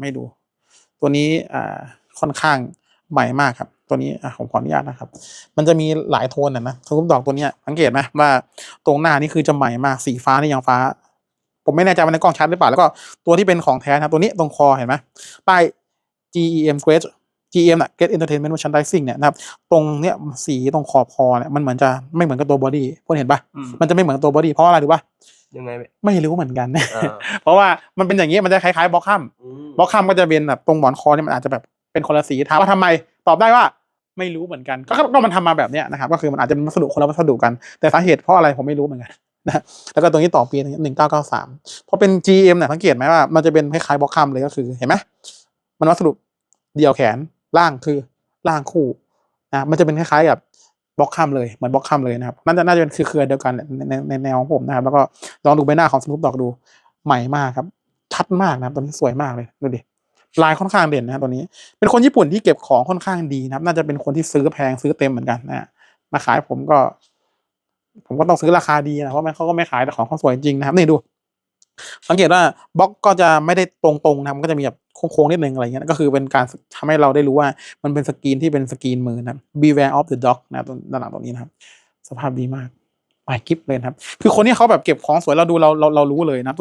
ไม่ดู ตัวนี้อ่าค่อนข้างใหม่มากครับ ตัวนี้อะผมขออนุญาตนะครับ มันจะมีหลายโทนนะนะสมมติดอกตัวเนี้ยสังเกตไหมว่าตรงหน้านี่คือจะใหม่มากสีฟ้านี่ยังฟ้า ผมไม่แน่ใจว่าในกล้องชัดหรือเปล่าแล้วก็ตัวที่เป็นของแท้นะครับตัวนี้ตรงคอเห็นไหมป้าย GEM Great GEM น่ะ Get Entertainment Merchandising เนี่ยนะครับตรงเนี้ยสีตรงขอบคอเนี่ยมันเหมือนจะไม่เหมือนกับตัวบอดี้พวกเห็นปะอืมมันจะไม่เหมือนกับตัวบอดี้เพราะอะไรรู้ปะยังไงพี่ไม่รู้เหมือนกันอ่าเพราะว่ามันเป็นอย่างนี้มันจะคล้ายๆบล็อกคัมอืม บล็อกคัมก็จะเป็นแบบตรงหมอนคอเนี่ยมันอาจจะแบบเป็นคนละสีถามว่าทำไมตอบได้ว่าไม่รู้เหมือนกัน ก็ก็มันทำมาแบบเนี้ยนะครับก็คือมันอาจจะเป็นวัสดุคนละวัสดุกัน แต่สาเหตุเพราะอะไรผมไม่รู้เหมือนกันนะแล้วก็ตรงนี้ต่อปีหนึ่งเก้าเก้าสามพอเป็น GM เนี่ยสังเกตไหมว่ามันจะเป็นคล้ายๆบล็อกคัมเลยก็คือเห็นไหมมันวัสดุเดียวแขนล่างคือล่างคู่นะมันจะเป็นคล้ายๆกับบล็อกคัมเลยเหมือนบล็อกคัมเลยนะครับน่าจะน่าจะเป็นคือเครือเดียวกันในในในแนวของผมนะครับแล้วก็ลองดูใบหน้าของสนุปดอกดูใหม่มากครับ ชัดมากนะครับตัวนี้สวยมากเลยดูดิลายค่อนข้างเด่นนะครับตัวนี้ เป็นคนญี่ปุ่นที่เก็บของค่อนข้างดีนะครับน่าจะเป็นคนที่ซื้อแพงซื้อเต็มเหมือนกันนะมาขายผมก็ ผมก็ต้องซื้อราคาดีนะเพราะมันเขาก็ไม่ขายแต่ของเขาสวยจริงนะครับนี่ดู สังเกตว่าบล็อกก็จะไม่ได้ตรงๆนะครับมันก็จะมีแบบโค้งๆนิดนึงอะไรเงี้ยก็คือเป็นการทำให้เราได้รู้ว่ามันเป็นสกรีนที่เป็นสกรีนมือนะ beware of the dog นะครับตรงด้านหลังตรงนี้นะครับ สภาพดีมากปลายกิฟเลยครับ คือคนที่เขาแบบเก็บของสวยเราดูเราเราเรารู้เลยนะครับ